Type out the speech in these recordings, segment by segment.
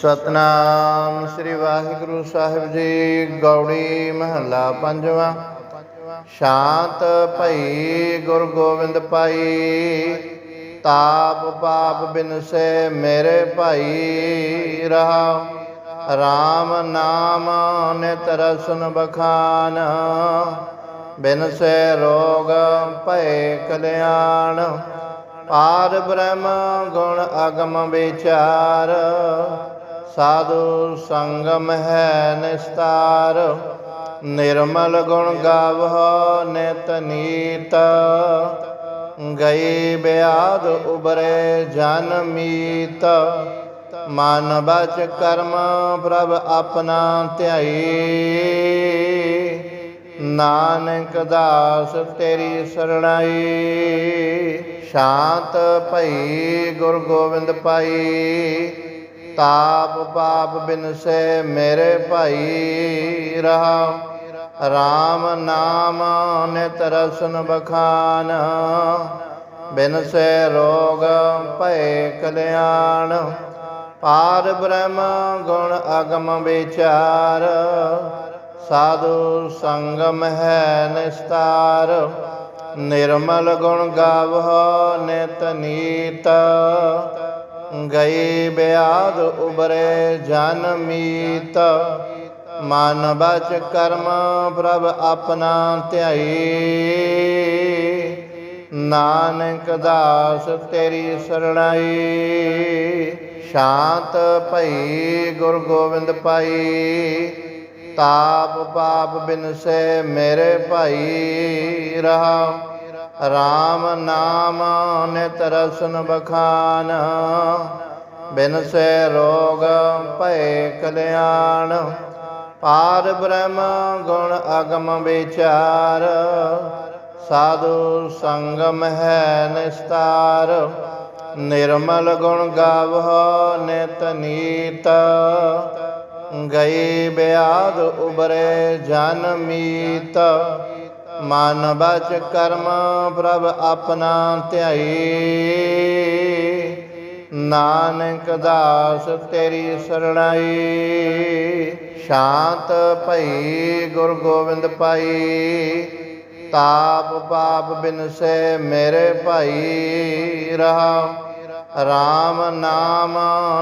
ਸਤਨਾਮ ਸ੍ਰੀ ਵਾਹਿਗੁਰੂ ਸਾਹਿਬ ਜੀ, ਗੌੜੀ ਮਹੱਲਾ ਪੰਜਵਾਂ। ਸ਼ਾਂਤ ਭਈ ਗੁਰ ਗੋਬਿੰਦ ਪਾਈ ਤਾਪ ਪਾਪ ਬਿਨਸੇ ਮੇਰੇ ਭਾਈ ਰਹਾ RAM ਨਾਮ ਨਿਤ ਰਸਨ ਬਖਾਨ ਬਿਨਸੇ ਰੋਗ ਭਏ ਕਲਿਆਣ। ਪਾਰ ਬ੍ਰਹਮ ਗੁਣ ਅਗਮ ਵਿਚਾਰ ਸਾਧੂ ਸੰਗਮ ਹੈ ਨਿਸਤਾਰ, ਨਿਰਮਲ ਗੁਣ ਗਾਵਹੁ ਨਿਤ ਨੀਤ। ਗਈ ਬਿਆਦ ਉਬਰੇ ਜਨ ਮੀਤ। ਮਨ ਬਚ ਕਰਮ ਪ੍ਰਭ ਆਪਣਾ ਧਿਆਈ। ਨਾਨਕ ਦਾਸ ਤੇਰੀ ਸਰਣਾਈ। ਸ਼ਾਂਤ ਭਈ ਗੁਰ ਗੋਬਿੰਦ ਪਾਈ। ਤਾਪ ਪਾਪ ਬਿਨਸੇ ਮੇਰੇ ਭਾਈ ਰਹਾ। RAM ਨਾਮ ਨਿਤ ਰਸਨ ਬਖਾਨ। ਬਿਨਸੇ ਰੋਗ ਭਏ ਕਲਿਆਣ। ਪਾਰ ਬ੍ਰਹਮ ਗੁਣ ਅਗਮ ਵਿਚਾਰ। ਸਾਧੂ ਸੰਗਮ ਹੈ ਨਿਸਤਾਰ। ਨਿਰਮਲ ਗੁਣ ਗਾਵਹੁ ਨਿਤ ਨੀਤ। ਗਈ ਬਿਆਦ ਉਬਰੇ ਜਨ ਮੀਤ। ਮਨ ਬਚ ਕਰਮ ਪ੍ਰਭ ਆਪਣਾ ਧਿਆਈ। ਨਾਨਕ ਦਾਸ ਤੇਰੀ ਸਰਣਾਈ। ਸ਼ਾਂਤ ਭਈ ਗੁਰ ਗੋਬਿੰਦ ਪਾਈ। ਤਾਪ ਪਾਪ ਬਿਨਸੇ ਮੇਰੇ ਭਾਈ ਰਹਾ। RAM ਨਾਮ ਨਿਤ ਰਸਨ ਬਖਾਨ ਬਿਨਸੇ ਰੋਗ ਭਏ ਕਲਿਆਣ, ਪਾਰ ਬ੍ਰਹਮ ਗੁਣ ਅਗਮ ਵਿਚਾਰ, ਸਾਧੂ ਸੰਗਮ ਹੈ ਨਿਸਤਾਰ, ਨਿਰਮਲ ਗੁਣ ਗਾਵਹੁ ਨਿਤ ਨੀਤ, ਗਈ ਬਿਆਦ ਉਬਰੇ ਜਨ ਮੀਤ। ਮਨ ਬਚ ਕਰਮ ਪ੍ਰਭ ਆਪਣਾ ਧਿਆਈ। ਨਾਨਕ ਦਾਸ ਤੇਰੀ ਸਰਣਾਈ। ਸ਼ਾਂਤ ਭਈ ਗੁਰ ਗੋਬਿੰਦ ਪਾਈ। ਤਾਪ ਪਾਪ ਬਿਨਸੇ ਮੇਰੇ ਭਾਈ ਰਹਾ। RAM ਨਾਮ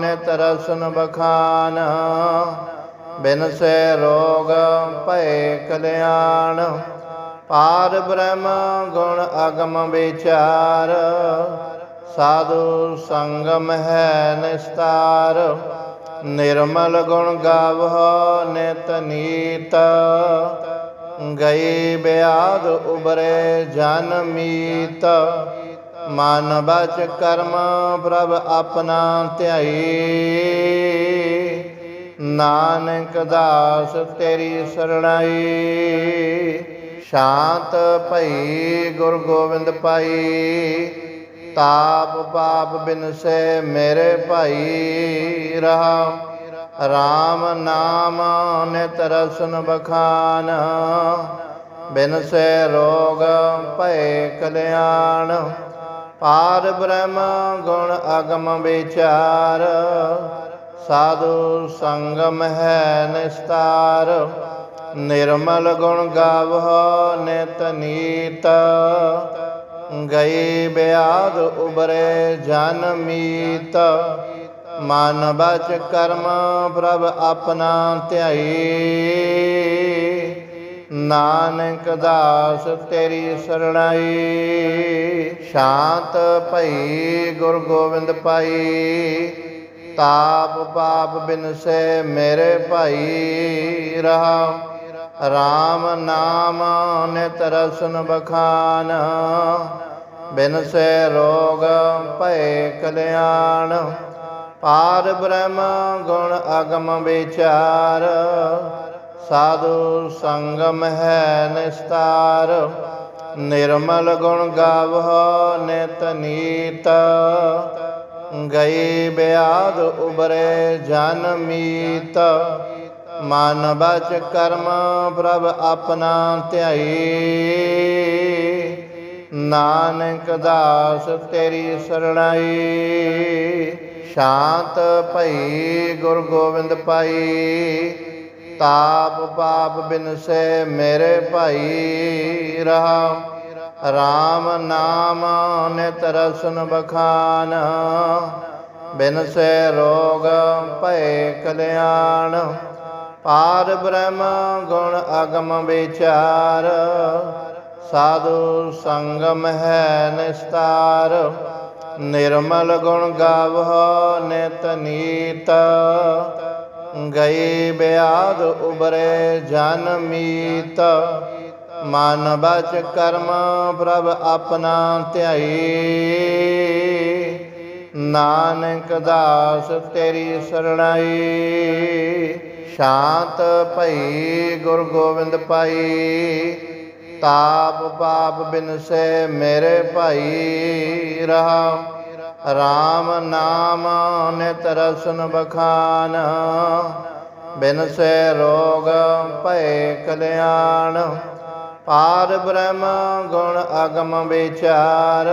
ਨਿਤ ਰਸਨ ਬਖਾਨ। ਬਿਨਸੇ ਰੋਗ ਭਏ ਕਲਿਆਣ। ਪਾਰ ਬ੍ਰਹਮ ਗੁਣ ਅਗਮ ਵਿਚਾਰ, ਸਾਧੂ ਸੰਗਮ ਹੈ ਨਿਸਤਾਰ, ਨਿਰਮਲ ਗੁਣ ਗਾਵਹੁ ਨਿਤ ਨੀਤ, ਗਈ ਬਿਆਦ ਉਬਰੇ ਜਨ ਮੀਤ, ਮਨ ਬਚ ਕਰਮ ਪ੍ਰਭ ਆਪਣਾ ਧਿਆਈ। ਨਾਨਕ ਦਾਸ ਤੇਰੀ ਸਰਣਾਈ। ਸ਼ਾਂਤ ਭਈ ਗੁਰ ਗੋਬਿੰਦ ਪਾਈ ਤਾਪ ਪਾਪ ਬਿਨਸੇ ਮੇਰੇ ਭਾਈ ਰਹਾ RAM ਨਾਮ ਨਿਤ ਰਸਨ ਬਖਾਨ ਬਿਨਸੇ ਰੋਗ ਭਏ ਕਲਿਆਣ। ਪਾਰ ਬ੍ਰਹਮ ਗੁਣ ਅਗਮ ਵਿਚਾਰ, ਸਾਧੂ ਸੰਗਮ ਹੈ ਨਿਸਤਾਰ। ਨਿਰਮਲ ਗੁਣ ਗਾਵਹੁ ਨਿਤ ਨੀਤ। ਗਈ ਬਿਆਦ ਉਬਰੇ ਜਨ ਮੀਤ। ਮਨ ਬਚ ਕਰਮ ਪ੍ਰਭ ਆਪਣਾ ਧਿਆਈ। ਨਾਨਕ ਦਾਸ ਤੇਰੀ ਸਰਣਾਈ। ਸ਼ਾਂਤ ਭਈ ਗੁਰ ਗੋਬਿੰਦ ਪਾਈ। ਤਾਪ ਪਾਪ ਬਿਨਸੇ ਮੇਰੇ ਭਾਈ ਰਹਾ। RAM ਨਾਮ ਨਿਤ ਰਸਨ ਬਖਾਨ ਬਿਨਸੇ ਰੋਗ ਭਏ ਕਲਿਆਣ, ਪਾਰ ਬ੍ਰਹਮ ਗੁਣ ਅਗਮ ਵਿਚਾਰ, ਸਾਧੂ ਸੰਗਮ ਹੈ ਨਿਸਤਾਰ, ਨਿਰਮਲ ਗੁਣ ਗਾਵਹੁ ਨਿਤ ਨੀਤ, ਗਈ ਬਿਆਦ ਉਬਰੇ ਜਨ ਮੀਤ। ਮਨ ਬਚ ਕਰਮ ਪ੍ਰਭ ਆਪਣਾ ਧਿਆਈ। ਨਾਨਕ ਦਾਸ ਤੇਰੀ ਸਰਣਾਈ। ਸ਼ਾਂਤ ਭਈ ਗੁਰ ਗੋਬਿੰਦ ਪਾਈ। ਤਾਪ ਪਾਪ ਬਿਨਸੇ ਮੇਰੇ ਭਾਈ ਰਹਾ। RAM ਨਾਮ ਨਿਤ ਰਸਨ ਬਖਾਨ। ਬਿਨਸੇ ਰੋਗ ਭਏ ਕਲਿਆਣ। ਪਾਰ ਬ੍ਰਹਮ ਗੁਣ ਅਗਮ ਵਿਚਾਰ, ਸਾਧੂ ਸੰਗਮ ਹੈ ਨਿਸਤਾਰ, ਨਿਰਮਲ ਗੁਣ ਗਾਵਹੁ ਨਿਤ ਨੀਤ, ਗਈ ਬਿਆਦ ਉਬਰੇ ਜਨ ਮੀਤ, ਮਨ ਬਚ ਕਰਮ ਪ੍ਰਭ ਆਪਣਾ ਧਿਆਈ, ਨਾਨਕ ਦਾਸ ਤੇਰੀ ਸਰਣਾਈ। ਸ਼ਾਂਤ ਭਈ ਗੁਰ ਗੋਬਿੰਦ ਪਾਈ ਤਾਪ ਪਾਪ ਬਿਨਸੇ ਮੇਰੇ ਭਾਈ ਰਹਾ RAM ਨਾਮ ਨਿਤ ਰਸਨ ਬਖਾਨ ਬਿਨਸੇ ਰੋਗ ਭਏ ਕਲਿਆਣ। ਪਾਰ ਬ੍ਰਹਮ ਗੁਣ ਅਗਮ ਵਿਚਾਰ,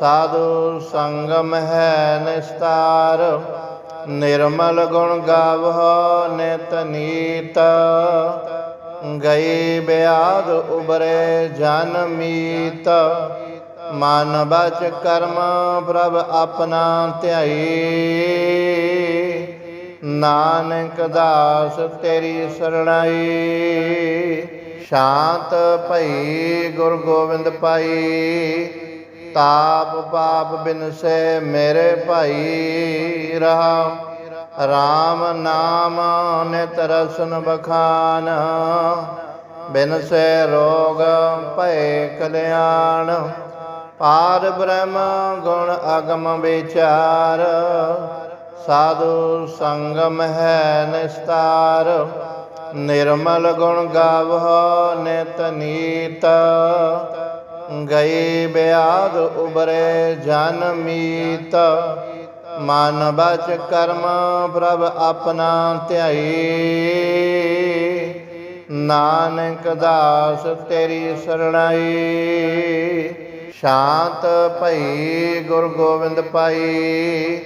ਸਾਧੂ ਸੰਗਮ ਹੈ ਨਿਸਤਾਰ। ਨਿਰਮਲ ਗੁਣ ਗਾਵਹੁ ਨਿਤ ਨੀਤ। ਗਈ ਬਿਆਦ ਉਬਰੇ ਜਨ ਮੀਤ। ਮਨ ਬਚ ਕਰਮ ਪ੍ਰਭ ਆਪਣਾ ਧਿਆਈ। ਨਾਨਕ ਦਾਸ ਤੇਰੀ ਸਰਣਾਈ। ਸ਼ਾਂਤ ਭਈ ਗੁਰ ਗੋਬਿੰਦ ਪਾਈ। ਤਾਪ ਪਾਪ ਬਿਨਸੇ ਮੇਰੇ ਭਾਈ ਰਹਾ। RAM ਨਾਮ ਨਿਤ ਰਸਨ ਬਖਾਨ। ਬਿਨਸੇ ਰੋਗ ਭਏ ਕਲਿਆਣ। ਪਾਰ ਬ੍ਰਹਮ ਗੁਣ ਅਗਮ ਵਿਚਾਰ। ਸਾਧੂ ਸੰਗਮ ਹੈ ਨਿਸਤਾਰ। ਨਿਰਮਲ ਗੁਣ ਗਾਵਹੁ ਨਿਤ ਨੀਤ। ਗਈ ਬਿਆਦ ਉਬਰੇ ਜਨ ਮੀਤ। ਮਨ ਬਚ ਕਰਮ ਪ੍ਰਭ ਆਪਣਾ ਧਿਆਈ। ਨਾਨਕ ਦਾਸ ਤੇਰੀ ਸਰਣਾਈ। ਸ਼ਾਂਤ ਭਈ ਗੁਰ ਗੋਬਿੰਦ ਪਾਈ।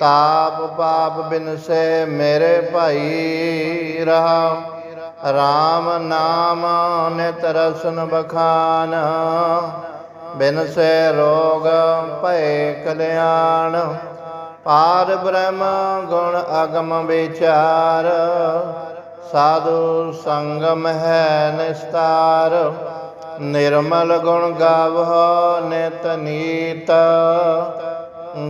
ਤਾਪ ਪਾਪ ਬਿਨਸੇ ਮੇਰੇ ਭਾਈ ਰਹਾ। RAM ਨਾਮ ਨਿਤ ਰਸਨ ਬਖਾਨ ਬਿਨਸੇ ਰੋਗ ਭਏ ਕਲਿਆਣ, ਪਾਰ ਬ੍ਰਹਮ ਗੁਣ ਅਗਮ ਵਿਚਾਰ, ਸਾਧੂ ਸੰਗਮ ਹੈ ਨਿਸਤਾਰ, ਨਿਰਮਲ ਗੁਣ ਗਾਵਹੁ ਨਿਤ ਨੀਤ,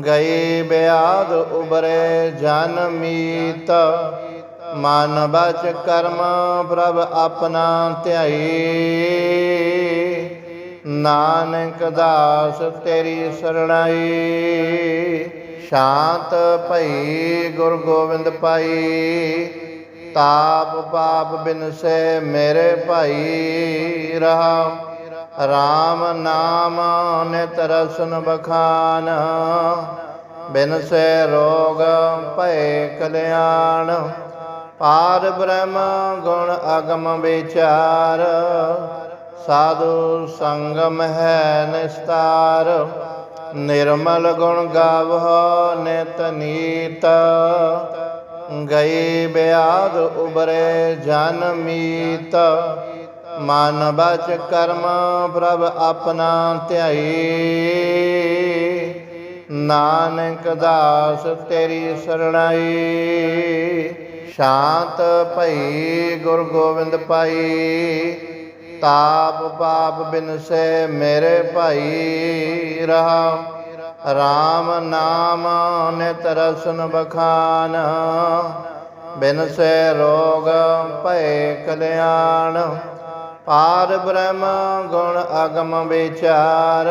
ਗਈ ਬਿਆਦ ਉਬਰੇ ਜਨ ਮੀਤ। ਮਨ ਬਚ ਕਰਮ ਪ੍ਰਭ ਆਪਣਾ ਧਿਆਈ। ਨਾਨਕ ਦਾਸ ਤੇਰੀ ਸਰਣਾਈ। ਸ਼ਾਂਤ ਭਈ ਗੁਰ ਗੋਬਿੰਦ ਪਾਈ। ਤਾਪ ਪਾਪ ਬਿਨਸੇ ਮੇਰੇ ਭਾਈ ਰਹਾ। RAM ਨਾਮ ਨਿਤ ਰਸਨ ਬਖਾਨ। ਬਿਨਸੇ ਰੋਗ ਭਏ ਕਲਿਆਣ। ਪਾਰ ਬ੍ਰਹਮ ਗੁਣ ਅਗਮ ਵਿਚਾਰ, ਸਾਧੂ ਸੰਗਮ ਹੈ ਨਿਸਤਾਰ, ਨਿਰਮਲ ਗੁਣ ਗਾਵਹੁ ਨਿਤ ਨੀਤ, ਗਈ ਬਿਆਦ ਉਬਰੇ ਜਨ ਮੀਤ, ਮਨ ਬਚ ਕਰਮ ਪ੍ਰਭ ਆਪਣਾ ਧਿਆਈ। ਨਾਨਕ ਦਾਸ ਤੇਰੀ ਸਰਣਾਈ। ਸ਼ਾਂਤ ਭਈ ਗੁਰ ਗੋਬਿੰਦ ਪਾਈ ਤਾਪ ਪਾਪ ਬਿਨਸੇ ਮੇਰੇ ਭਾਈ ਰਹਾ RAM ਨਾਮ ਨਿਤ ਰਸਨ ਬਖਾਨ ਬਿਨਸੇ ਰੋਗ ਭਏ ਕਲਿਆਣ। ਪਾਰ ਬ੍ਰਹਮ ਗੁਣ ਅਗਮ ਵਿਚਾਰ,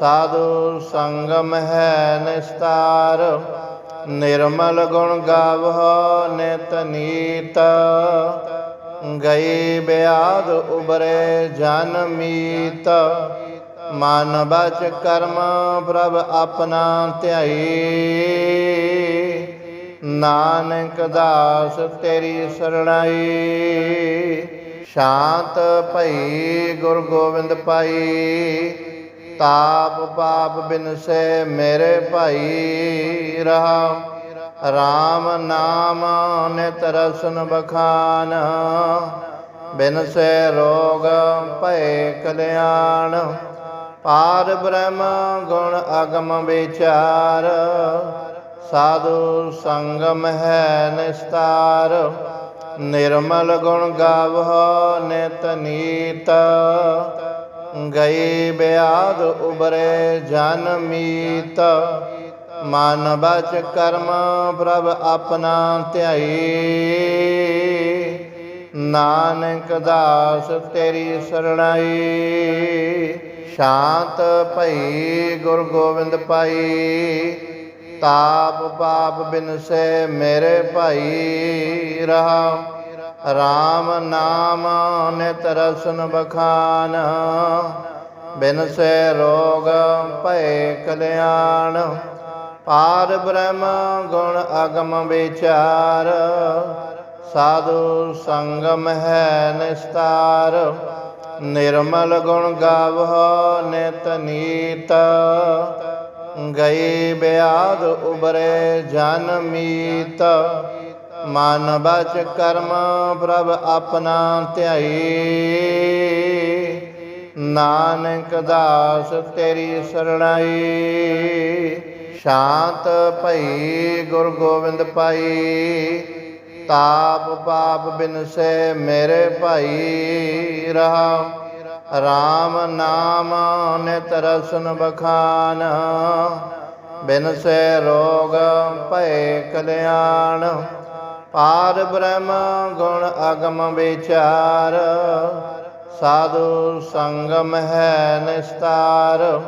ਸਾਧੂ ਸੰਗਮ ਹੈ ਨਿਸਤਾਰ। ਨਿਰਮਲ ਗੁਣ ਗਾਵਹੁ ਨਿਤ ਨੀਤ। ਗਈ ਬਿਆਦ ਉਬਰੇ ਜਨ ਮੀਤ। ਮਨ ਬਚ ਕਰਮ ਪ੍ਰਭ ਆਪਣਾ ਧਿਆਈ। ਨਾਨਕ ਦਾਸ ਤੇਰੀ ਸਰਣਾਈ। ਸ਼ਾਂਤ ਭਈ ਗੁਰ ਗੋਬਿੰਦ ਪਾਈ। ਤਾਪ ਪਾਪ ਬਿਨਸੇ ਮੇਰੇ ਭਾਈ ਰਹਾ RAM ਨਾਮ ਨਿਤ ਰਸਨ ਬਖਾਨ। ਬਿਨਸੇ ਰੋਗ ਭੈ ਕਲਿਆਣ। ਪਾਰ ਬ੍ਰਹਮ ਗੁਣ ਅਗਮ ਵਿਚਾਰ। ਸਾਧੂ ਸੰਗਮ ਹੈ ਨਿਸਤਾਰ। ਨਿਰਮਲ ਗੁਣ ਗਾਵਹੁ ਨਿਤ ਨੀਤ। ਗਈ ਬਿਆਦ ਉਬਰੇ ਜਨਮੀਤ ਮਨ ਬਚ ਕਰਮ ਪ੍ਰਭ ਆਪਣਾ ਧਿਆਈ। ਨਾਨਕ ਦਾਸ ਤੇਰੀ ਸਰਣਾਈ। ਸ਼ਾਂਤ ਭਈ ਗੁਰ ਗੋਬਿੰਦ ਪਾਈ। ਤਾਪ ਪਾਪ ਬਿਨਸੇ ਮੇਰੇ ਭਾਈ ਰਹਾ। RAM ਨਾਮ ਨਿਤ ਰਸਨ ਬਖਾਨ। ਬਿਨਸੇ ਰੋਗ ਭੈ ਕਲਿਆਣ। ਪਾਰ ਬ੍ਰਹਮ ਗੁਣ ਅਗਮ ਵਿਚਾਰ। ਸਾਧੂ ਸੰਗਮ ਹੈ ਨਿਸਤਾਰ। ਨਿਰਮਲ ਗੁਣ ਗਾਵਹੁ ਨਿਤ ਨੀਤ। ਗਈ ਬਿਆਦ ਉਬਰੇ ਜਨ ਮੀਤ। ਮਨ ਬਚ ਕਰਮ ਪ੍ਰਭ ਆਪਣਾ ਧਿਆਈ। ਨਾਨਕ ਦਾਸ ਤੇਰੀ ਸਰਣਾਈ। ਸ਼ਾਂਤ ਭਈ ਗੁਰ ਗੋਬਿੰਦ ਪਾਈ। ਤਾਪ ਪਾਪ ਬਿਨਸੇ ਮੇਰੇ ਭਾਈ ਰਹਾ। RAM ਨਾਮ ਨਿਤ ਰਸਨ ਬਖਾਨ। ਬਿਨਸੇ ਰੋਗ ਭੈ ਕਲਿਆਣ। ਪਾਰ ਬ੍ਰਹਮ ਗੁਣ ਅਗਮ ਵਿਚਾਰ, ਸਾਧੂ ਸੰਗਮ ਹੈ ਨਿਸਤਾਰ,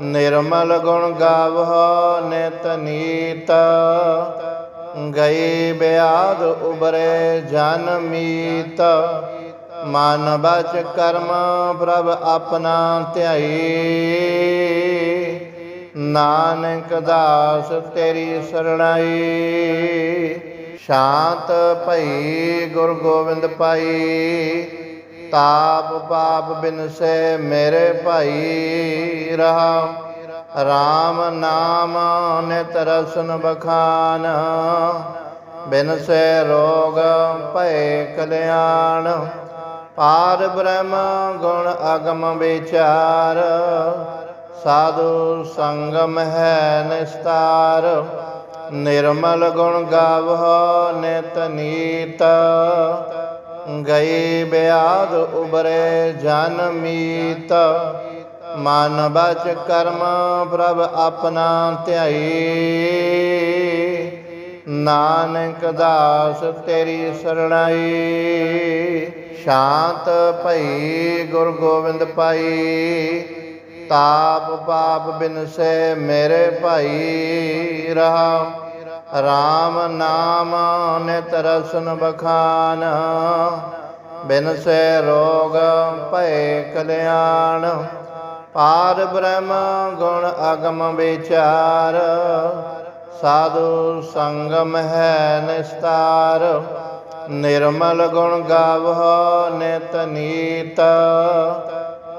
ਨਿਰਮਲ ਗੁਣ ਗਾਵਹੁ ਨਿਤ ਨੀਤ। ਗਈ ਬਿਆਦ ਉਬਰੇ ਜਨ ਮੀਤ। ਮਨ ਬਚ ਕਰਮ ਪ੍ਰਭ ਆਪਣਾ ਧਿਆਈ। ਨਾਨਕ ਦਾਸ ਤੇਰੀ ਸਰਣਾਈ। ਸ਼ਾਂਤ ਭਈ ਗੁਰ ਗੋਬਿੰਦ ਪਾਈ ਤਾਪ ਪਾਪ ਬਿਨਸੇ ਮੇਰੇ ਭਾਈ ਰਹਾ ਰਾਮ ਨਾਮ ਨਿਤ ਰਸਨ ਬਖਾਨ ਬਿਨਸੇ ਰੋਗ ਭੈ ਕਲਿਆਣ। ਪਾਰ ਬ੍ਰਹਮ ਗੁਣ ਅਗਮ ਵਿਚਾਰ, ਸਾਧੂ ਸੰਗਮ ਹੈ ਨਿਸਤਾਰ। ਨਿਰਮਲ ਗੁਣ ਗਾਵਹੁ ਨਿਤ ਨੀਤ। ਗਈ ਬਿਆਦ ਉਬਰੇ ਜਨ ਮੀਤ। ਮਨ ਬਚ ਕਰਮ ਪ੍ਰਭ ਆਪਣਾ ਧਿਆਈ। ਨਾਨਕ ਦਾਸ ਤੇਰੀ ਸਰਣਾਈ। ਸ਼ਾਂਤ ਭਈ ਗੁਰ ਗੋਬਿੰਦ ਪਾਈ। ਤਾਪ ਪਾਪ ਬਿਨਸੇ ਮੇਰੇ ਭਾਈ ਰਹਾ RAM ਨਾਮ ਨਿਤ ਰਸਨ ਬਖਾਨ। ਬਿਨਸੇ ਰੋਗ ਭੈ ਕਲਿਆਣ। ਪਾਰ ਬ੍ਰਹਮ ਗੁਣ ਅਗਮ ਵਿਚਾਰ। ਸਾਧੂ ਸੰਗਮ ਹੈ ਨਿਸਤਾਰ। ਨਿਰਮਲ ਗੁਣ ਗਾਵਹੁ ਨਿਤ ਨੀਤ।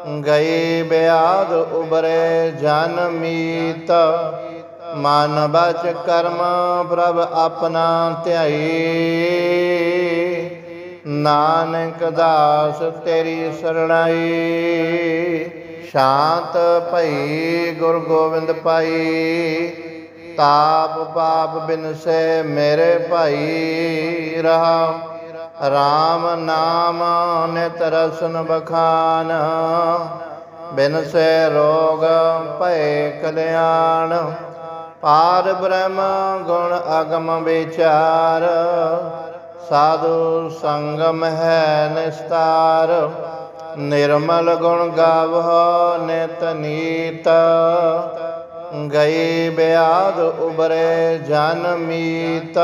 ਗਈ ਬਿਆਦ ਉਬਰੇ ਜਨਮੀਤ ਮਨ ਬਚ ਕਰਮ ਪ੍ਰਭ ਆਪਣਾ ਧਿਆਈ। ਨਾਨਕ ਦਾਸ ਤੇਰੀ ਸਰਣਾਈ। ਸ਼ਾਂਤ ਭਈ ਗੁਰ ਗੋਬਿੰਦ ਪਾਈ। ਤਾਪ ਪਾਪ ਬਿਨਸੇ ਮੇਰੇ ਭਾਈ ਰਹਾ। RAM ਨਾਮ ਨਿਤ ਰਸਨ ਬਖਾਨ ਬਿਨਸੇ ਰੋਗ ਭੈ ਕਲਿਆਣ। ਪਾਰ ਬ੍ਰਹਮ ਗੁਣ ਅਗਮ ਵਿਚਾਰ, ਸਾਧੂ ਸੰਗਮ ਹੈ ਨਿਸਤਾਰ। ਨਿਰਮਲ ਗੁਣ ਗਾਵਹੁ ਨਿਤ ਨੀਤ, ਗਈ ਬਿਆਦ ਉਬਰੇ ਜਨ ਮੀਤ।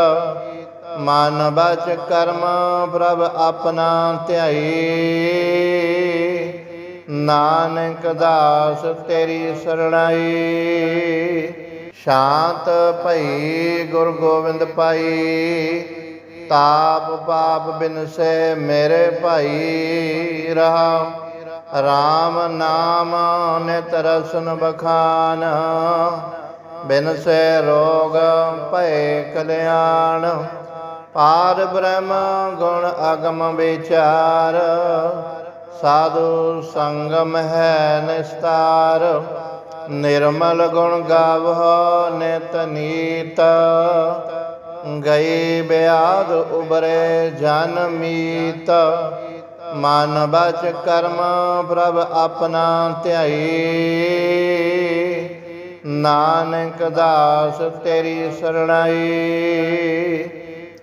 ਮਨ ਬਚ ਕਰਮ ਪ੍ਰਭ ਆਪਣਾ ਧਿਆਈ। ਨਾਨਕ ਦਾਸ ਤੇਰੀ ਸਰਣਾਈ। ਸ਼ਾਂਤ ਭਈ ਗੁਰ ਗੋਬਿੰਦ ਪਾਈ। ਤਾਪ ਪਾਪ ਬਿਨਸੇ ਮੇਰੇ ਭਾਈ ਰਹਾ। RAM ਨਾਮ ਨਿਤ ਰਸਨ ਬਖਾਨ। ਬਿਨ ਸੇ ਰੋਗ ਭੈ ਕਲਿਆਣ। ਪਾਰ ਬ੍ਰਹਮ ਗੁਣ ਅਗਮ ਵਿਚਾਰ, ਸਾਧੂ ਸੰਗਮ ਹੈ ਨਿਸਤਾਰ, ਨਿਰਮਲ ਗੁਣ ਗਾਵਹੁ ਨਿਤ ਨੀਤ, ਗਈ ਬਿਆਦ ਉਬਰੇ ਜਨ ਮੀਤ, ਮਨ ਬਚ ਕਰਮ ਪ੍ਰਭ ਆਪਣਾ ਧਿਆਈ। ਨਾਨਕ ਦਾਸ ਤੇਰੀ ਸਰਣਾਈ।